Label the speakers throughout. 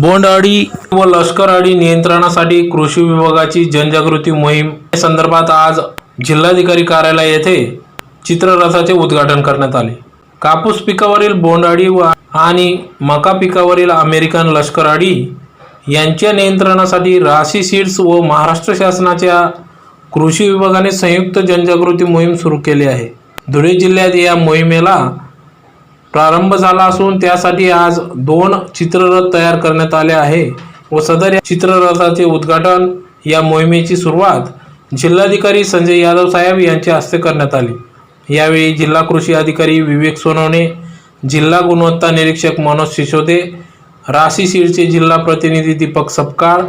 Speaker 1: बोंडअळी व लष्कर अळी नियंत्रणासाठी कृषी विभागाची जनजागृती मोहीम. या संदर्भात आज जिल्हाधिकारी कार्यालय येथे चित्ररथाचे उद्घाटन करण्यात आले. कापूस पिकावरील बोंडअळी व आणि मका पिकावरील अमेरिकन लष्कर अळी यांच्या नियंत्रणासाठी राशी सीड्स व महाराष्ट्र शासनाच्या कृषी विभागाने संयुक्त जनजागृती मोहीम सुरू केली आहे. धुळे जिल्ह्यात या मोहिमेला प्रारंभ झाला असून त्यासाठी आज दोन चित्ररथ तयार करण्यात आले आहे. व सदर या चित्ररथाचे उद्घाटन या मोहिमेची सुरुवात जिल्हाधिकारी संजय यादव साहेब यांच्या हस्ते करण्यात आली. यावेळी जिल्हा कृषी अधिकारी विवेक सोनवणे जिल्हा गुणवत्ता निरीक्षक मनोज सिसोदे राशी सीडचे जिल्हा प्रतिनिधी दीपक सपकाळ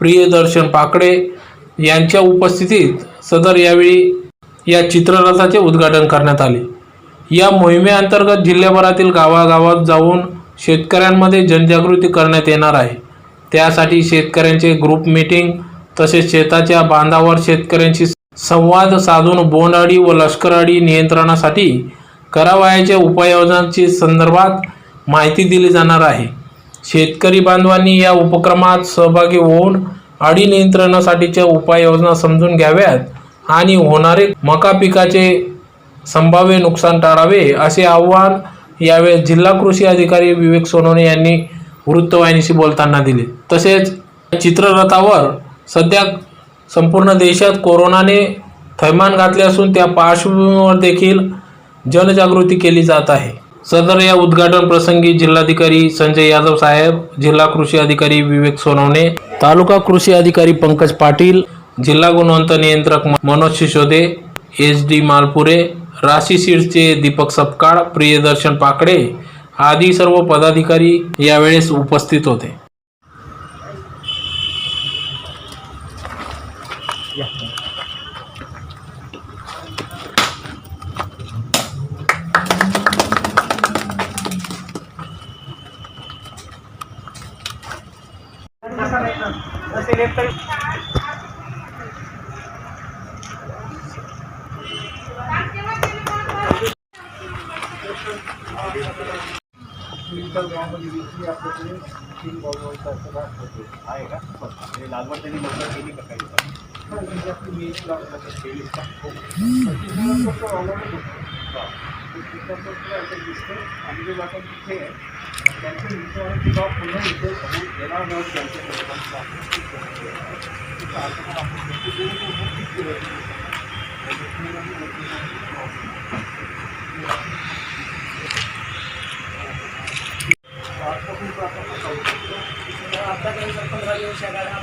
Speaker 1: प्रियदर्शन पाकडे यांच्या उपस्थितीत सदर यावेळी या चित्ररथाचे उद्घाटन करण्यात आले. या मोहिमेअंतर्गत जिल्ह्याभरातील गावागावात जाऊन शेतकऱ्यांमध्ये जनजागृती करण्यात येणार आहे. त्यासाठी शेतकऱ्यांचे ग्रुप मीटिंग तसेच शेताच्या बांधावर शेतकऱ्यांशी संवाद साधून बोंडअळी व लष्करअळी नियंत्रणासाठी करावयाच्या उपाययोजनांची संदर्भात माहिती दिली जाणार आहे. शेतकरी बांधवांनी या उपक्रमात सहभागी होऊन अळी नियंत्रणासाठीच्या उपाययोजना समजून घ्याव्यात आणि होणारे मका पिकाचे संभाव्य नुकसान टाळावे असे आव्हान यावेळी जिल्हा कृषी अधिकारी विवेक सोनवणे यांनी वृत्तवाहिनीशी बोलताना दिले. तसेच चित्ररथावर सध्या संपूर्ण देशात कोरोनाने थैमान घातले असून त्या पार्श्वभूमीवर देखील जनजागृती केली जात आहे. सदर या उद्घाटन प्रसंगी जिल्हाधिकारी संजय यादव साहेब जिल्हा कृषी अधिकारी विवेक सोनवणे तालुका कृषी अधिकारी पंकज पाटील जिल्हा गुणवंत नियंत्रक मनोज सिसोदे एस डी मालपुरे राशी सीड्सचे दीपक सपकाळ प्रियदर्शन पाकडे आदी सर्व पदाधिकारी यावेळेस उपस्थित होते.
Speaker 2: विक्री आपल्याकडे तीन बॉलवरचा असं होते. आहे का? म्हणजे लागवड त्यांनी लवकर केली का काही? म्हणजे आपली मेन लागवड केली का हो. तुला असं दिसतं आणि जे लोकं तिथे आहे, त्यांचे इन्शुरन्स किंवा पुन्हा इथे समोर येणार नाही त्यांचे लोकांचं आपण ठीक करतो. तिथं असं पण आपण करतो. जे लोकं मग ठीक केलं.
Speaker 3: आपल्याकडे जर पंधरा दिवस या गाड्या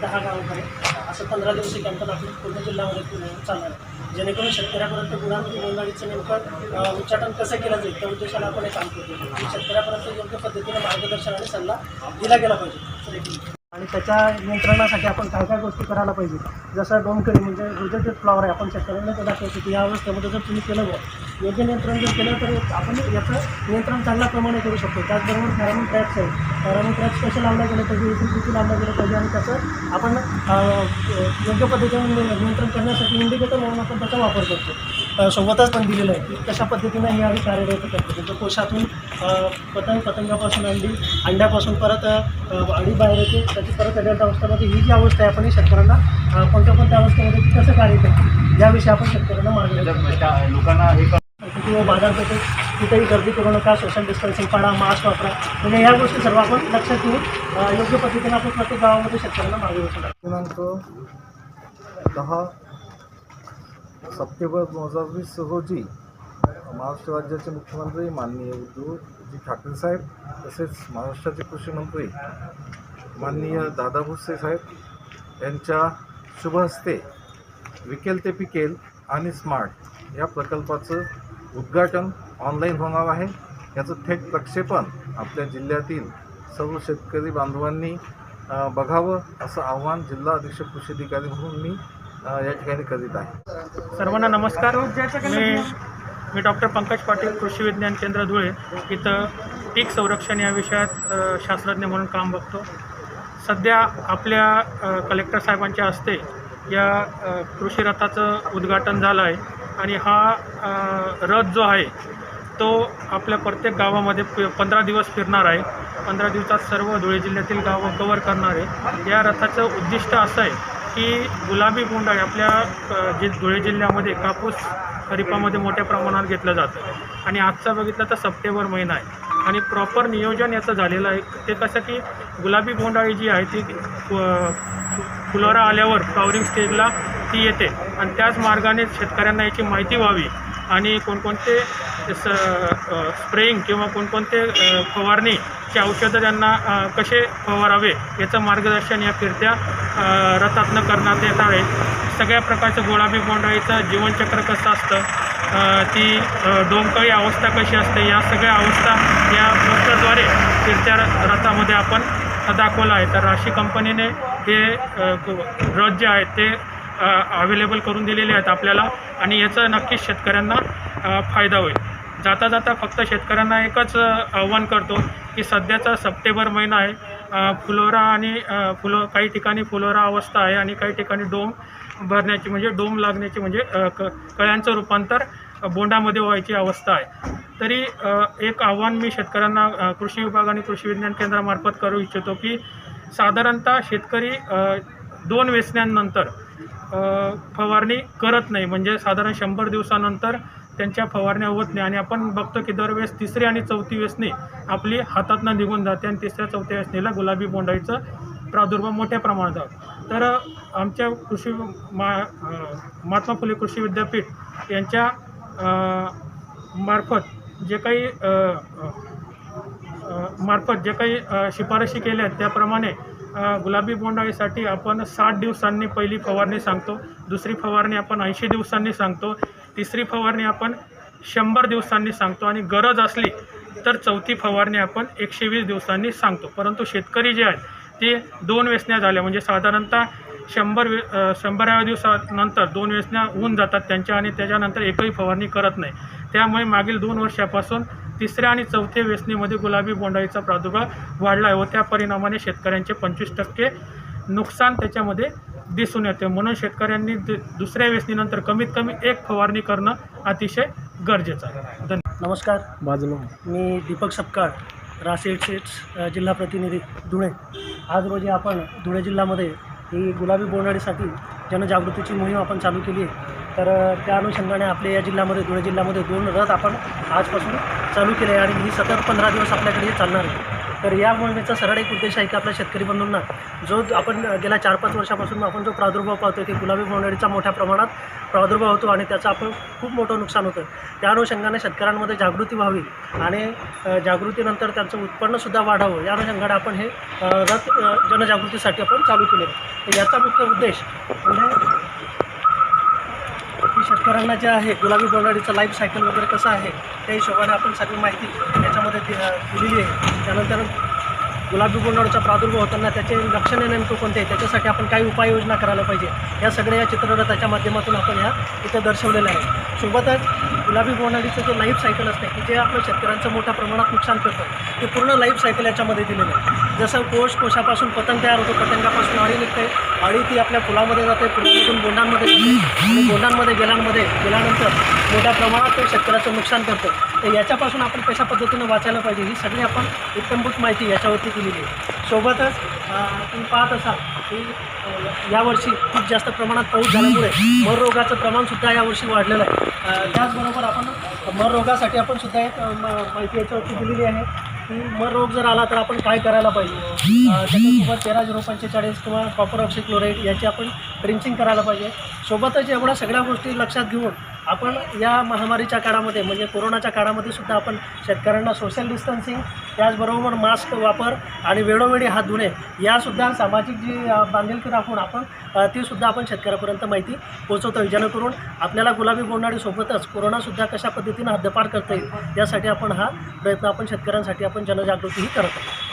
Speaker 3: दहा गावाकडे असं पंधरा दिवस हे कॅम्पन आपलं पूर्ण जिल्ह्यामध्ये चालणार आहे. जेणेकरून शेतकऱ्यापर्यंत गुणांमध्ये नोंदणीचं नेमकं उच्चाटन कसं केलं जाईल त्या उद्देशाने आपण हे काम करतो आणि शेतकऱ्यापर्यंत योग्य पद्धतीने मार्गदर्शन आणि सल्ला दिला गेला पाहिजे. आणि त्याच्या नियंत्रणासाठी आपण काय काय गोष्टी करायला पाहिजे? जसं डोमकरी म्हणजे रिजेक्टेड फ्लॉवर आहे आपण शेतकऱ्यांना दाखवतो की या अवस्थेमध्ये जर तुम्ही केलं योग्य नियंत्रण जर केलं तर आपण याचं नियंत्रण चांगल्या प्रमाणे करू शकतो. त्याचबरोबर पॅरामिन ट्रॅप्स आहे पॅरामिन ट्रॅप्स कसे लावले गेले पाहिजे इथून किती लावलं गेलं पाहिजे आणि त्याचं आपण योग्य पद्धतीने नियंत्रण करण्यासाठी इंडिकेटर म्हणून आपण त्याचा वापर करतो. सोबतच पण दिलेलं आहे की कशा पद्धतीने हे आम्ही कार्यरत करतो. म्हणजे कोशातून पतंग पतंगापासून अंडी अंड्यापासून परत अं, अळी बाहेर येते त्याची परत अडल्ट अवस्थेमध्ये ही जी अवस्था आहे आपण ही शेतकऱ्यांना कोणत्या कोणत्या अवस्थेमध्ये कसं कार्य करते याविषयी आपण शेतकऱ्यांना मार्गदर्शन म्हणजे
Speaker 2: लोकांना हे
Speaker 3: किंवा बाजारपेठेत कुठेही गर्दी करू नका सोशल डिस्टन्सिंग पाळा मास्क वापरा. म्हणजे या गोष्टी सर्व आपण लक्षात घेऊन योग्य पद्धतीने आपण प्रत्येक गावामध्ये शेतकऱ्यांना मार्गदर्शन
Speaker 4: दिनांक दहा सप्टेंबर दोन हजार वीस रोजी महाराष्ट्र राज्याचे मुख्यमंत्री माननीय उद्धवजी ठाकरे साहेब तसेच महाराष्ट्राचे कृषी मंत्री माननीय दादा भुसे साहेब यांच्या शुभ हस्ते विकेल ते पिकेल आणि स्मार्ट या प्रकल्पाचं उद्घाटन ऑनलाईन होणार आहे. याचं थेट प्रक्षेपण आपल्या जिल्ह्यातील सर्व शेतकरी बांधवांनी बघावं असं आव्हान जिल्हा अधीक्षक कृषी अधिकारी म्हणून मी या ठिकाणी करीत आहे.
Speaker 5: सर्वांना नमस्कार. मी मी डॉक्टर पंकज पाटील कृषी विज्ञान केंद्र धुळे इथं पीक संरक्षण या विषयात शास्त्रज्ञ म्हणून काम बघतो. सध्या आपल्या कलेक्टर साहेबांच्या हस्ते या कृषी रथाचं उद्घाटन झालं आहे. आणि हा रथ जो आहे तो आपल्या प्रत्येक गावामध्ये प पंधरा दिवस फिरणार आहे. पंधरा दिवसात सर्व धुळे जिल्ह्यातील गावं कवर करणार आहे. या रथाचं उद्दिष्ट असं आहे की गुलाबी बोंडाळी आपल्या जे धुळे जिल्ह्यामध्ये कापूस खरीपामध्ये मोठ्या प्रमाणात घेतलं जातं. आणि आजचा बघितलं तर सप्टेंबर महिना आहे. आणि प्रॉपर नियोजन याचं झालेलं आहे. ते कसं की गुलाबी बोंडाळी जी आहे ती फुलोरा आल्यावर फ्लॉवरिंग स्टेजला ती येते आणि त्याच मार्गाने शेतकऱ्यांना याची माहिती व्हावी आणि कोणकोणते स स्प्रेइंग किंवा कोणकोणते फवारणीचे औषधं त्यांना कसे फवारावे याचं मार्गदर्शन या फिरत्या रथातनं करण्यात येत आहे. सगळ्या प्रकारचं गुलाबी बोंडाळीचं जीवनचक्र कसं असतं ती अ, अवस्था कशी असते या सगळ्या अवस्था या पोस्टरद्वारे फिरत्या र- रथामध्ये आपण दाखवलं आहे. तर राशी कंपनीने हे रथ जे आहेत ते अवेलेबल करून दिलेले आहेत आपल्याला आणि याचं नक्कीच शेतकऱ्यांना फायदा होईल. जाता जाता फक्त शेतकऱ्यांना एकच आव्हान करतो की सध्याचा सप्टेंबर महिना आहे. फुलोरा आणि फुलो काही ठिकाणी फुलोरा अवस्था आहे आणि काही ठिकाणी डोम भरण्याची म्हणजे डोम लागण्याची म्हणजे क कळ्यांचं रूपांतर बोंडामध्ये व्हायची अवस्था आहे. तरी एक आव्हान मी शेतकऱ्यांना कृषी विभाग आणि कृषी विज्ञान केंद्रामार्फत करू इच्छितो की साधारणतः शेतकरी दोन वेचण्यांनंतर फवारणी करत नाही. म्हणजे साधारण शंभर दिवसानंतर त्यांच्या फवारण्या होत नाही. आणि आपण बघतो की दरवेळेस तिसरी आणि चौथी व्यसनी आपली हातातनं निघून जाते आणि तिसऱ्या चौथ्या वेचणीला गुलाबी बोंडाईचं प्रादुर्भाव मोठ्या प्रमाणात आहे तर आमच्या कृषी मा महात्मा फुले कृषी विद्यापीठ यांच्या मार्फत जे काही मार्फत जे काही शिफारशी केल्या आहेत त्याप्रमाणे गुलाबी बोंडाळीसाठी आपण साठ दिवसांनी पहिली फवारणी सांगतो दुसरी फवारणी आपण ऐंशी दिवसांनी सांगतो तिसरी फवारणी आपण शंभर दिवसांनी सांगतो आणि गरज असली तर चौथी फवारणी आपण एकशे वीस दिवसांनी सांगतो. परंतु शेतकरी जे आहेत ते दोन वेचण्या झाल्या. म्हणजे साधारणतः शंभर वे शंभराव्या दिवसानंतर दोन वेचण्या होऊन जातात त्यांच्या आणि त्याच्यानंतर एकही फवारणी करत नाही. त्यामुळे मागील दोन वर्षापासून तिसऱ्या आणि चौथ्या वेचणीमध्ये गुलाबी बोंडाळीचा प्रादुर्भाव वाढला आहे व त्या परिणामाने शेतकऱ्यांचे पंचवीस टक्के नुकसान त्याच्यामध्ये दिसून येते. म्हणून शेतकऱ्यांनी दु- दुसऱ्या वेचणीनंतर कमीत कमी एक फवारणी करणं अतिशय गरजेचं आहे. धन्यवाद.
Speaker 3: नमस्कार. बाजूला मी दीपक सपकाळ राशी जिल्हा प्रतिनिधी धुळे. आज रोजी आपण धुळे जिल्ह्यामध्ये ही गुलाबी बोंडाळीसाठी जनजागृतीची मोहीम आपण चालू केली आहे. तर त्या अनुषंगाने आपल्या या जिल्ह्यामध्ये धुळे जिल्ह्यामध्ये दोन रथ आपण आजपासून चालू केले आहे आणि ही सतत पंधरा दिवस आपल्याकडे चालणार आहे. तर या मोहिमेचा सरळ एक उद्देश आहे की आपल्या शेतकरी बंधूंना जो आपण गेल्या चार पाच वर्षापासून आपण जो प्रादुर्भाव पाहतो की गुलाबी बोंडाळीचा मोठ्या प्रमाणात प्रादुर्भाव होतो आणि त्याचं आपण खूप मोठं नुकसान होतं. त्या अनुषंगाने शेतकऱ्यांमध्ये जागृती व्हावी आणि जागृतीनंतर त्यांचं उत्पन्नसुद्धा वाढावं. या अनुषंगाने आपण हे रथ जनजागृतीसाठी आपण चालू केले तर याचा मुख्य उद्देश म्हणजे शेतकऱ्यांना जे आहे गुलाबी बोंडाळीचं लाईफ सायकल वगैरे कसं आहे त्या हिशोबाने आपण सगळी माहिती याच्यामध्ये दि दिलेली आहे. त्यानंतर गुलाबी बोंडाळीचा प्रादुर्भाव होताना त्याचे लक्षणे नेमकं कोणते आहे त्याच्यासाठी आपण काही उपाययोजना करायला पाहिजे. या सगळ्या या चित्ररथाच्या माध्यमातून आपण ह्या इथं दर्शवलेल्या आहे सोबतच गुलाबी बोंडाळीचं जे लाईफ सायकल असते की जे आपलं शेतकऱ्यांचं मोठ्या प्रमाणात नुकसान करतं ते पूर्ण लाईफ सायकल याच्यामध्ये दिलेलं आहे. जसं कोश कोशापासून पतंग तयार होतो पतंगापासून अळी निघते अळी ती आपल्या फुलामध्ये जाते फुलामधून बोंडांमध्ये जाते बोंडांमध्ये गेलांमध्ये गेल्यानंतर मोठ्या प्रमाणात ते शेतकऱ्याचं नुकसान करतं. तर याच्यापासून आपण कशा पद्धतीनं वाचायला पाहिजे ही सगळी आपण उत्तमभूत माहिती याच्यावरती दिलेली आहे. सोबतच आपण तुम्ही पाहत असाल की यावर्षी खूप जास्त प्रमाणात पाऊस झाल्यामुळे मर रोगाचं प्रमाणसुद्धा यावर्षी वाढलेलं आहे. त्याचबरोबर आपण मर रोगासाठी आपण सुद्धा एक म- माहिती याच्यावरती दिलेली आहे की मर रोग जर आला तर आपण काय करायला पाहिजे? त्याच्यासोबत तेरा झिरो पंचेचाळीस किंवा कॉपर ऑक्सिक्लोराईड याची आपण ड्रिंचिंग करायला पाहिजे. सोबतच एवढ्या सगळ्या गोष्टी लक्षात घेऊन आपण या महामारीच्या काळामध्ये म्हणजे कोरोनाच्या काळामध्ये सुद्धा आपण शेतकऱ्यांना सोशल डिस्टन्सिंग त्याचबरोबर मास्क वापर आणि वेळोवेळी हात धुणे यासुद्धा सामाजिक जी बांधिलकी राखून आपण तीसुद्धा ती सुद्धा आपण शेतकऱ्यापर्यंत माहिती पोहोचवतो. जेणेकरून आपल्याला गुलाबी बोंडाळीसोबतच कोरोनासुद्धा कशा पद्धतीनं हद्दपार करता येईल यासाठी आपण हा प्रयत्न आपण शेतकऱ्यांसाठी आपण जनजागृतीही करत आहोत.